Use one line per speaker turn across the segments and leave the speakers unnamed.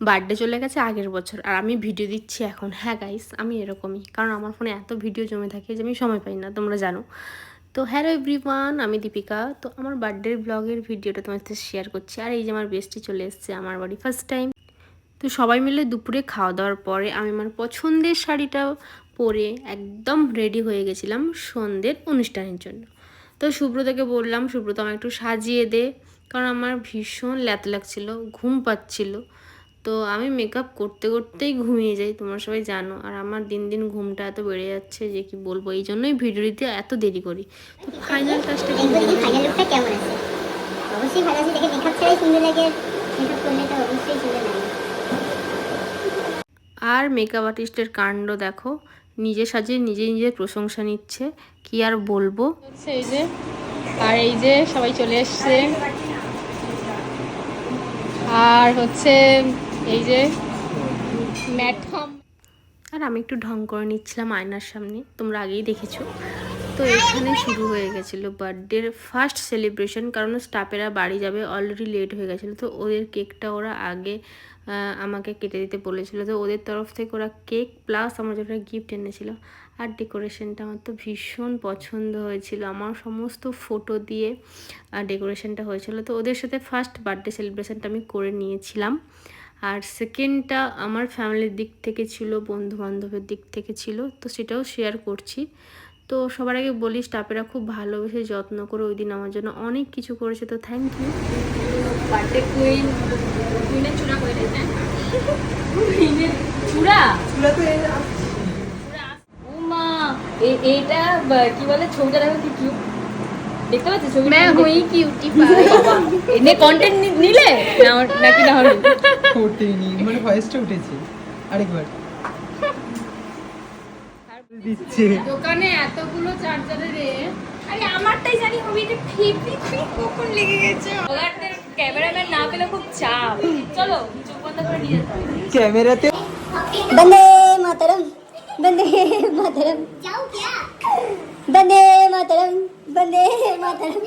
Birthday চলে গেছে আগের বছর। আর আমি ভিডিও দিচ্ছি এখন। হ্যাঁ গাইস আমি এরকমই। কারণ আমার ফোনে এত ভিডিও জমে থাকে যে আমি সময় পাই না, তোমরা জানো। তো হ্যালো এভরিওয়ান আমি দীপিকা। তো আমার বার্থডের ব্লগের ভিডিওটা তোমার সাথে শেয়ার করছি। আর এই যে আমার বেস্টি চলে এসেছে আমার বাড়ি ফার্স্ট টাইম তো সবাই মিলে দুপুরে খাওয়া দাওয়ার পরে আমি আমার পছন্দের শাড়িটা পরে একদম রেডি হয়ে গেছিলাম সন্ধ্যের অনুষ্ঠানের জন্য। তো সুব্রতকে বললাম, সুব্রত আমার একটু সাজিয়ে দে। কারণ আমার ভীষণ ল্যাত লাগছিল, ঘুম পাচ্ছিল। তো আমি মেকআপ করতে করতেই ঘুমিয়ে যাই তোমরা সবাই জানো। আর আমার দিন দিন ঘুমটা এত বেড়ে যাচ্ছে যে কি বলব এই জন্যই ভিডিও দিতে এত দেরি করি। তো ফাইনাল কাজটা কি
ফাইনাল লুকটা কেমন আছে? অবশ্যই ভালো আছে দেখে মেকআপ ছাড়াই সুন্দর লাগে মেকআপ করলে তো অবশ্যই সুন্দর লাগে।
আর মেকআপ আর্টিস্টের কাণ্ড দেখো নিজে সাজিয়ে নিজে নিজের প্রশংসা নিচ্ছে কি আর বলব?
এই যে আর এই যে সবাই চলে এসছে। আর হচ্ছে এই যে
আর আমি একটু ঢং করে নিচ্ছিলাম আয়নার সামনে, তোমরা আগেই দেখেছ। তো এখানে শুরু হয়ে গেছিল বার্থডের ফার্স্ট সেলিব্রেশন কারণ স্টাফেরা বাড়ি যাবে অলরেডি লেট হয়ে গেছিল। তো ওদের কেকটা ওরা আগে আমাকে কেটে দিতে বলেছিল। তো ওদের তরফ থেকে ওরা কেক প্লাস আমার যেটা গিফট এনেছিল। আর ডেকোরেশনটা আমার তো ভীষণ পছন্দ হয়েছিল। আমার সমস্ত ফটো দিয়ে ডেকোরেশনটা হয়েছিল। তো ওদের সাথে ফার্স্ট বার্থডে সেলিব্রেশনটা আমি করে নিয়েছিলাম। আর সেকেন্ডটা আমার ফ্যামিলির দিক থেকে ছিল বন্ধু বান্ধবের দিক থেকে ছিল তো সেটাও শেয়ার করছি। তো সবার আগে বলি স্টাফেরা খুব ভালোবেসে যত্ন করে ওই দিন আমার জন্য অনেক কিছু করেছে তো থ্যাংক ইউ
বার্থডে কুইন কুইনের চূড়া করে হ্যাঁ? চূড়া? চূড়া তো উমা কি বলে ছবিটা দেখো কি দেখতে পাচ্ছি ছবি
ম্যাম কিউটি পাই
এনে কন্টেন্ট নিলে? নাকি না হলে?
ওঠেনি মানে ভয়েসটা উঠেছে। আরেকবার। দিচ্ছে।
দোকানে এতগুলো চার্জারের আরে আমারটাই জানি আমি এটা ফিট ফিট কখন লেগে গেছে?
ক্যামেরাম্যান না পেলে খুব চাপ। চলো চোখ বন্ধ করে নিয়ে যেতে
ক্যামেরাতে
বন্দে মাতরম বন্দে মাতরম। যাও क्या বন্দে মাতরম বন্দে মাতরম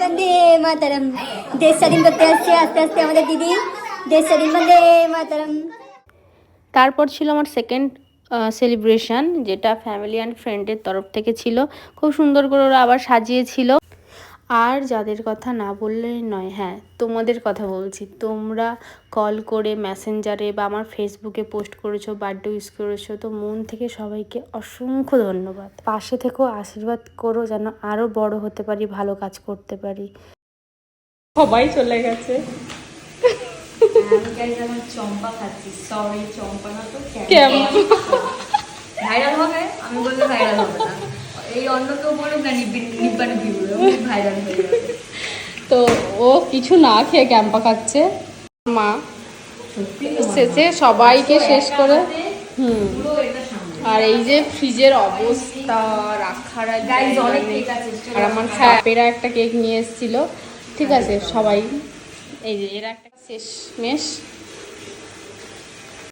বন্দে মাতরম। দেশ স্বাধীন করতে আসছে আস্তে আস্তে আমাদের দিদি।
তারপর ছিল আমার সেকেন্ড সেলিব্রেশন যেটা ফ্যামিলি অ্যান্ড ফ্রেন্ডের তরফ থেকে ছিল। খুব সুন্দর করে ওরা আবার সাজিয়েছিল। আর যাদের কথা না বললে নয় হ্যাঁ তোমাদের কথা বলছি। তোমরা কল করে মেসেঞ্জারে বা আমার ফেসবুকে পোস্ট করেছ বার্থডে উইশ করেছ, তো মন থেকে সবাইকে অসংখ্য ধন্যবাদ। পাশে থেকেও আশীর্বাদ করো, যেন আরও বড় হতে পারি, ভালো কাজ করতে পারি।
সবাই চলে গেছে।
চম্পা খাচ্ছি। সরি চম্পা না তো
কেমন?
ভাইরাল হবে? আমি বললে ভাইরাল হবে না। এই অন্য কেউ বলুক না ভাইরাল হয়ে যাবে।
তো ও কিছু না খেয়ে ক্যাম্পা খাচ্ছে। মা শেষে সবাইকে শেষ করে হুম। আর এই যে ফ্রিজের অবস্থা রাখার আর
অনেক
নেই।
আছে,
আর আমার স্যাপেরা একটা কেক নিয়ে এসেছিল। ঠিক আছে সবাই এই যে এরা একটা শেষ মেশ